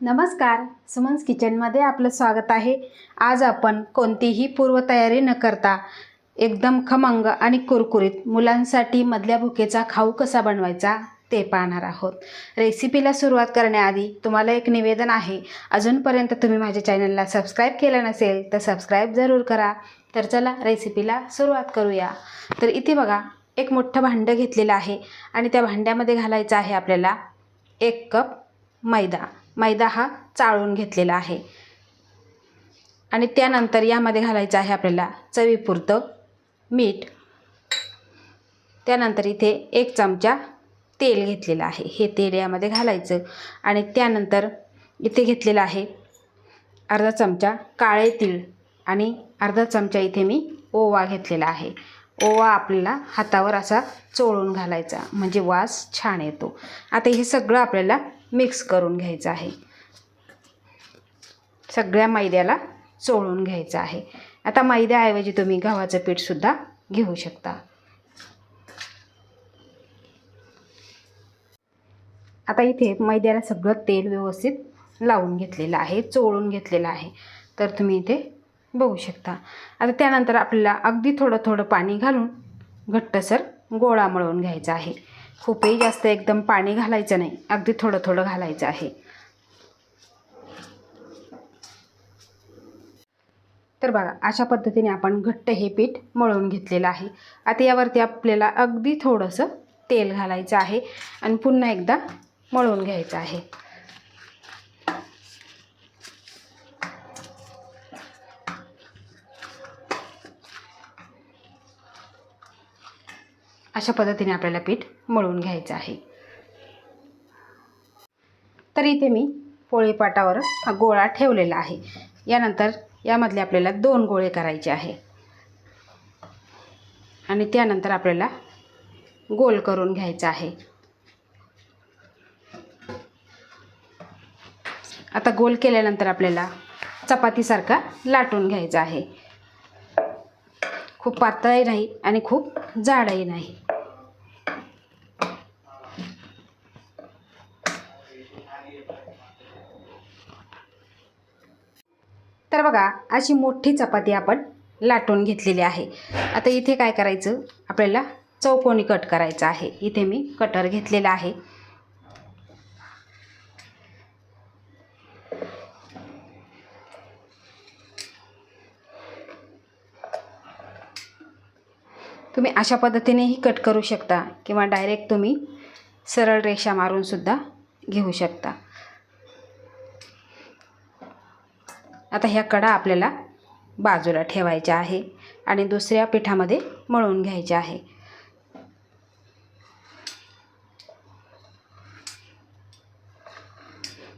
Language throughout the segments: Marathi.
नमस्कार. सुमन्स किचनमध्ये आपलं स्वागत आहे. आज आपण कोणतीही पूर्वतयारी न करता एकदम खमंग आणि कुरकुरीत मुलांसाठी मधल्या भुकेचा खाऊ कसा बनवायचा ते पाहणार आहोत. रेसिपीला सुरुवात करण्याआधी तुम्हाला एक निवेदन आहे. अजूनपर्यंत तुम्ही माझ्या चॅनलला सबस्क्राईब केलं नसेल तर सबस्क्राईब जरूर करा. तर चला रेसिपीला सुरुवात करूया. तर इथे बघा एक मोठं भांडं घेतलेलं आहे आणि त्या भांड्यामध्ये घालायचं आहे आपल्याला एक कप मैदा. मैदा हा चाळून घेतलेला आहे. आणि त्यानंतर यामध्ये घालायचं आहे आपल्याला चवीपुरतं मीठ. त्यानंतर इथे एक चमचा तेल घेतलेलं आहे. हे तेल यामध्ये घालायचं. आणि त्यानंतर इथे घेतलेलं आहे अर्धा चमचा काळे तीळ आणि अर्धा चमचा इथे मी ओवा घेतलेला आहे. ओवा आपल्याला हातावर असा चोळून घालायचा. म्हणजे वास छान येतो. आता हे सगळं आपल्याला मिक्स करून घ्यायचं आहे. सगळ्या मैद्याला चोळून घ्यायचं आहे. आता मैद्याऐवजी तुम्ही गव्हाचं पीठसुद्धा घेऊ शकता. आता इथे मैद्याला सगळं तेल व्यवस्थित लावून घेतलेलं आहे चोळून घेतलेलं आहे. तर तुम्ही इथे बघू शकता. आता त्यानंतर आपल्याला अगदी थोडं थोडं पाणी घालून घट्टसर गोळा मळून घ्यायचा आहे. खूपही जास्त एकदम पाणी घालायचं नाही. अगदी थोडं थोडं घालायचं आहे. तर बघा अशा पद्धतीने आपण घट्ट हे पीठ मळून घेतलेलं आहे. आता यावरती आपल्याला अगदी थोडंसं तेल घालायचं आहे आणि पुन्हा एकदा मळून घ्यायचं आहे. अशा पद्धतीने आपल्याला पीठ मळून घ्यायचं आहे. तर इथे मी पोळीपाटावर हा गोळा ठेवलेला आहे. यानंतर यामधले आपल्याला दोन गोळे करायचे आहे. आणि त्यानंतर आपल्याला गोल करून घ्यायचा आहे. आता गोल केल्यानंतर आपल्याला चपातीसारखा लाटून घ्यायचा आहे. खूप पातळही नाही आणि खूप जाडही नाही. तर बघा अशी मोठी चपाती आपण लाटून घेतलेली आहे. आता इथे काय करायचं? आपल्याला चौकोनी कट करायचं आहे. इथे मी कटर घेतलेला आहे. तुम्ही अशा पद्धतीनेही कट करू शकता किंवा डायरेक्ट तुम्ही सरळ रेषा मारूनसुद्धा घेऊ शकता. आता ह्या कडा आपल्याला बाजूला ठेवायच्या आहे आणि दुसऱ्या पिठामध्ये मळून घ्यायच्या आहे.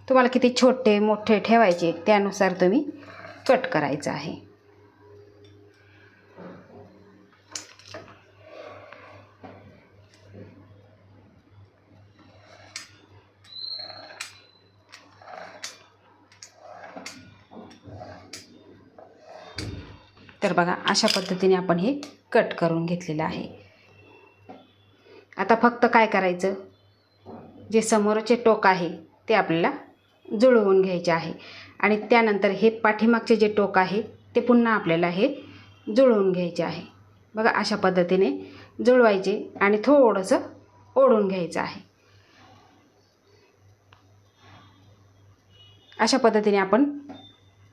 तुम्हाला किती छोटे मोठे ठेवायचे त्यानुसार तुम्ही कट करायचं आहे. तर बघा अशा पद्धतीने आपण हे कट करून घेतलेलं आहे. आता फक्त काय करायचं? जे समोरचे टोक आहे ते आपल्याला जुळवून घ्यायचे आहे. आणि त्यानंतर हे पाठीमागचे जे टोक आहे ते पुन्हा आपल्याला हे जुळवून घ्यायचे आहे. बघा अशा पद्धतीने जुळवायचे आणि थोडंसं ओढून घ्यायचं आहे. अशा पद्धतीने आपण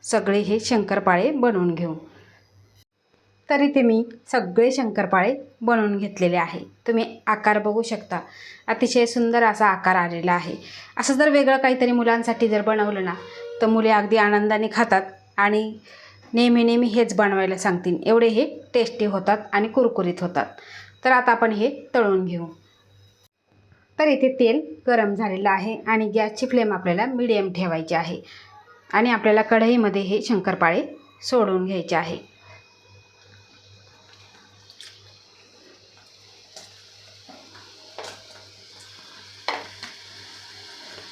सगळे हे शंकरपाळे बनवून घेऊ. तर इथे मी सगळे शंकरपाळे बनवून घेतलेले आहे. तुम्ही आकार बघू शकता. अतिशय सुंदर असा आकार आलेला आहे. असं जर वेगळं काहीतरी मुलांसाठी जर बनवलं ना तर मुले अगदी आनंदाने खातात आणि नेहमी नेहमी हेच बनवायला सांगतील. एवढे हे टेस्टी होतात आणि कुरकुरीत होतात. तर आता आपण हे तळून घेऊ. तर इथे तेल गरम झालेलं आहे आणि गॅसची फ्लेम आपल्याला मिडियम ठेवायची आहे आणि आपल्याला कढईमध्ये हे शंकरपाळे सोडून घ्यायचे आहे.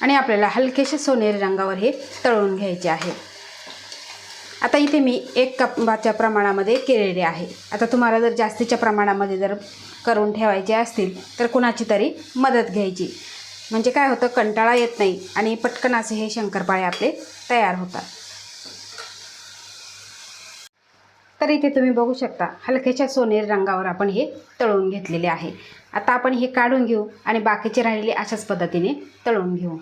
आणि आपल्याला हलकेशा सोनेरी रंगावर हे तळून घ्यायचे आहे. आता इथे मी एक कपाच्या प्रमाणामध्ये केलेले आहे. आता तुम्हाला जर जास्तीच्या प्रमाणामध्ये जर करून ठेवायचे असतील तर कुणाची तरी मदत घ्यायची. म्हणजे काय होतं कंटाळा येत नाही आणि पटकन असे हे शंकरपाळे आपले तयार होतात. तर इथे तुम्ही बघू शकता हलक्याच्या सोनेरी रंगावर आपण हे तळून घेतलेले आहे. आता आपण हे काढून घेऊ आणि बाकीचे राहिलेले अशाच पद्धतीने तळून घेऊ.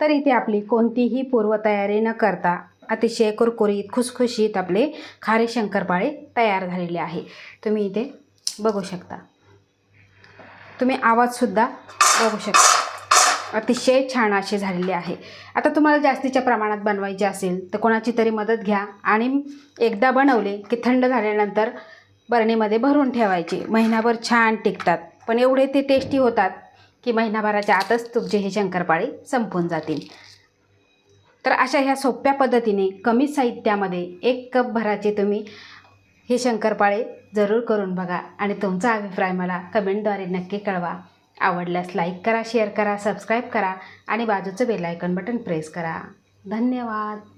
तर इथे आपली कोणतीही पूर्वतयारी न करता अतिशय कुरकुरीत खुसखुशीत आपले खारे शंकरपाळे तयार झालेले आहे. तुम्ही इथे बघू शकता. तुम्ही आवाजसुद्धा बघू शकता. अतिशय छान असे झालेले आहे. आता तुम्हाला जास्तीच्या प्रमाणात बनवायचे असेल तर कोणाची तरी मदत घ्या. आणि एकदा बनवले की थंड झाल्यानंतर बरणीमध्ये भरून ठेवायचे. महिनाभर छान टिकतात. पण एवढे ते टेस्टी होतात की महिनाभराच्या आतच तुमचे हे शंकरपाळे संपून जातील. तर अशा ह्या सोप्या पद्धतीने कमी साहित्यामध्ये एक कप भराचे तुम्ही हे शंकरपाळे जरूर करून बघा. आणि तुमचा अभिप्राय मला कमेंटद्वारे नक्की कळवा. आवडल्यास लाईक करा शेअर करा सबस्क्राईब करा आणि बाजूचं बेलायकन बटन प्रेस करा. धन्यवाद.